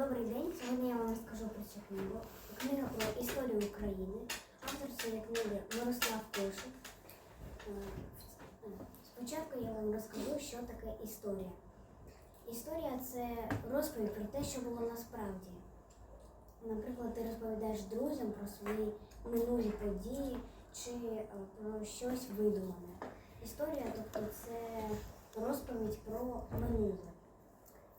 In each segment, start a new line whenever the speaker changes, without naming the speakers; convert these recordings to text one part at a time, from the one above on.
Добрий день. Сьогодні я вам розкажу про цю книгу. Книга про історію України. Автор цієї книги Мирослав Кошик. Е, Спочатку я вам розкажу, що таке історія. Історія це розповідь про те, що було насправді. Наприклад, ти розповідаєш друзям про свої минулі події чи е, про щось видумане. Історія, тобто це розповідь про минуле.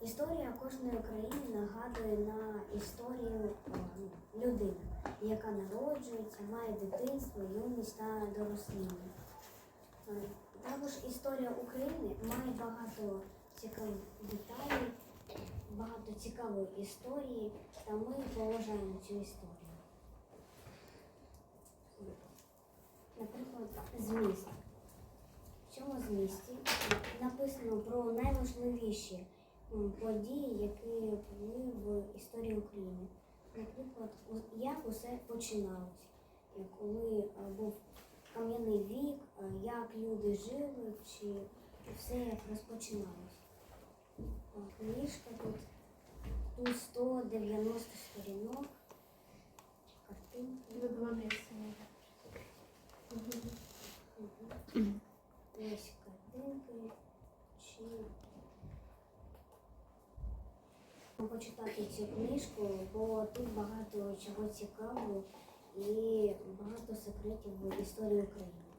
Історія кожної країни нагадує на історію е, людини, яка народжується, має дитинство, юність та доросління. Е, Також історія України має багато цікавих деталей, багато цікавої історії, та ми поважаємо цю історію. Наприклад, зміст. В цьому змісті написано про найважливіші події, які були в історії України. Наприклад, як усе починалось, коли е, був кам'яний вік, е, як люди жили, чи все як розпочиналось. Книжка тут, тут 190 сторінок, картинки. Мгм. Ось картинки чи почитати цю книжку, бо тут багато чого цікавого і багато секретів в історії України.